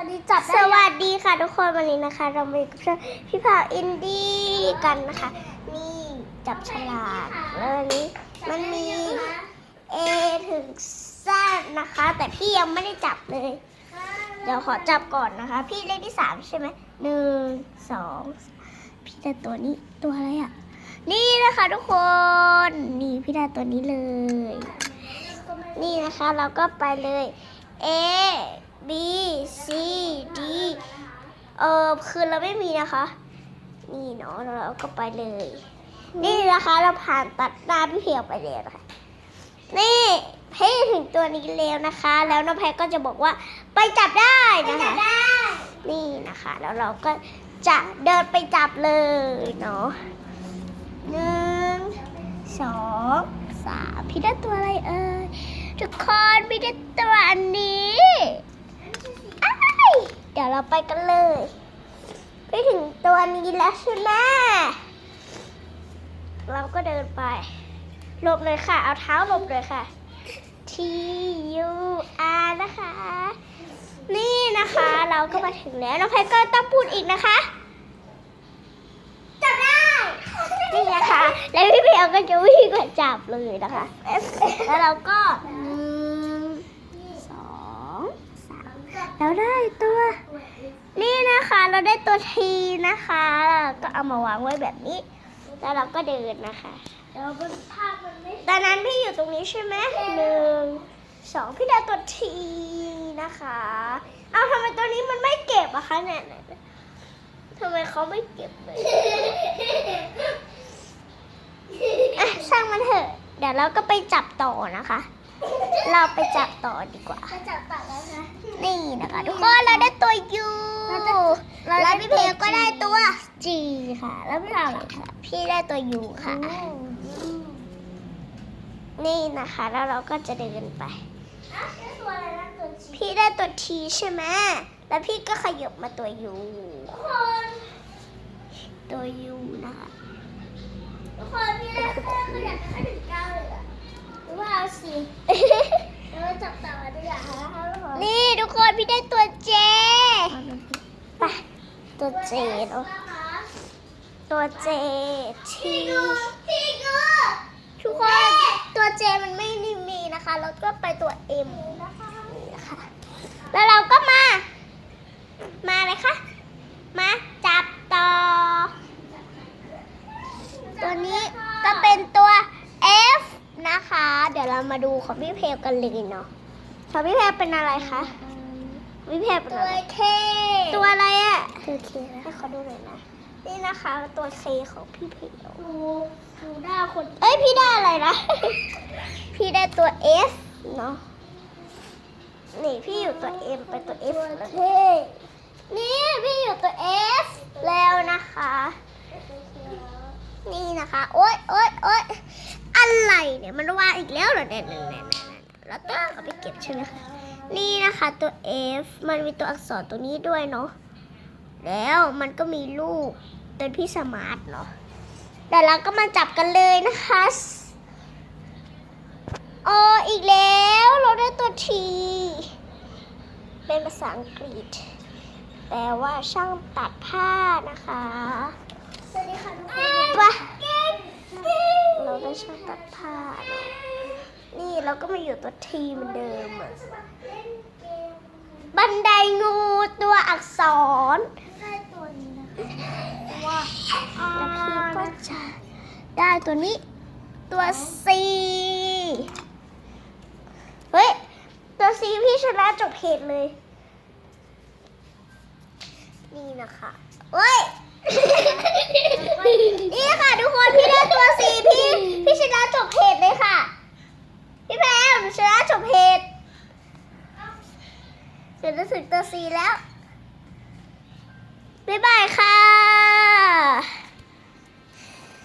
วัสดีจับสวัสดีค่ะทุกคนวันนี้นะคะ เรามาอยู่กับช่องพี่พาวอินดี้กันนะคะ นี่จับฉลากแล้วอันนี้มันมี A ถึง Z นะคะ แต่พี่ยังไม่ได้จับเลย เดี๋ยวขอจับก่อนนะคะ พี่เลขที่สามใช่ไหมหนึ่งสองพี่ได้ตัวนี้ตัวอะไรอะ นี่นะคะทุกคนนี่พี่ได้ตัวนี้เลย นี่นะคะเราก็ไปเลย A B C D เออคือเราไม่มีนะคะ นี่เนาะแล้วเราก็ไปเลย นี่นะคะเราผ่านตัดหน้าพี่เพียวไปแล้วนะคะนี่เพ่ถึงตัวนี้แล้วนะคะ แล้วน้องแพรก็จะบอกว่าไปจับได้นะคะนี่นะคะ แล้วเราก็จะเดินไปจับเลยเนาะหนึ่งสองสามพี่ได้ตัวอะไรเอ่ยทุกคนพี่ได้ตัวอันนี้อ้ายเดี๋ยวเราไปกันเลยไปถึงตัวนี้แล้วใช่ไหมเราก็เดินไปหลบเลยค่ะ เอาเท้าหลบเลยค่ะ T U R นะคะ นี่นะคะเราก็มาถึงแล้วน้องแพรก็ต้องพูดอีกนะคะจับได้นี่นะคะ แล้วพี่เพียวก็จะวิ่งมาจับเลยนะคะ แล้วเราก็หนึ่งสองสามแล้วได้ตัว นี่นะคะเราได้ตัวทีนะคะแล้วก็เอามาวางไว้แบบนี้ แล้วเราก็เดินนะคะเดี๋ยวมันภาพมันไม่ตอนนั้นพี่อยู่ตรงนี้ใช่ไหมหนึ่งสองพี่ได้ตัวทีนะคะเอาทำไมตัวนี้มันไม่เก็บอะคะเนี่ยเนี่ยทำไมเขาไม่เก็บเลยอะช่างมันเถอะ เดี๋ยวเราก็ไปจับต่อนะคะ เราไปจับต่อดีกว่าจะจับตัดแล้วนะนี่นะคะทุกคนเราได้ตัวยู ตัวจีค่ะ แล้วพี่เราค่ะพี่ได้ตัวยูค่ะ นี่นะคะ แล้วเราก็จะเดินไปอะได้ตัวอะไรนะตัวจีพี่ได้ตัวทีใช่ไหมแล้วพี่ก็ขยับมาตัวยูทุกคนตัวยูนะคะทุกคนพี่ได้แค่ขยับให้ถึงเก้าเลยอะหรือว่าเอาสิเดี๋ยวเราจับต่อมาดีกว่านะคะทุกคนนี่ทุกคนพี่ได้ตัวเจไปตัวเจเนาะนะคะ ตัวเจที่พี่กูทุกคนตัวเจมันไม่ได้มีนะคะแล้วก็ไปตัวเอ็มนะคะแล้วเราก็มา มาเลยค่ะมาจับต่อ ตัวนี้ก็เป็นตัว F นะคะ เดี๋ยวเรามาดูของพี่เพลกันเลยเนาะของพี่เพลเป็นอะไรคะพี่เพลเป็นตัอะวไรเคตัวอะไรอะ่ะคือเคให้เขาดูหน่อยนะ นี่นะคะตัวเคของพี่เพลดูดูหน้าคน เอ้ยพี่ได้อะไรนะ พี่ได้ตัว F เนาะ นี่พี่อยู่ตัว M ไปตัว F แล้วเท่นี่พี่อยู่ตัว F แล้วนะคะ นี่นะคะ โอ๊ยโอ๊ยโอ๊ยอะไรเนี่ยมันว่าอีกแล้วเหรอเนี่ยเนี่ยเนี่ยเนี่ยเนี่ยแล้วก็เอาไปเก็บใช่ไหมคะ นี่นะคะตัว F มันมีตัวอักษรตัวนี้ด้วยเนาะ แล้วมันก็มีลูกเป็นพี่สมาร์ทเนาะเดี๋ยวเราก็มาจับกันเลยนะคะอ๋ออีกแล้วเราได้ตัวทีเป็นภาษาอังกฤษ แปลว่าช่างตัดผ้านะคะ สวัสดีค่ะทุกคนไปเราได้ช่างตัดผ้าเนอะนี่เราก็มาอยู่ตัวทีเหมือนเดิมอะบันไดงูตัวอักษร ได้ตัวนี้นะคะว่า แล้วพี่ก็จะ ได้ตัวนี้ ตัว C เฮ้ย ตัว C พี่ชนะจบเพจเลย นี่นะคะเฮ้ย นี่ค่ะทุกคนพี่ได้ตัว C พี่พี่ชนะจบเพจเลยค่ะ พี่แพรหนูชนะจบเพจเดี๋ยวจะถึงตัว C แล้วบ๊ายบายค่ะ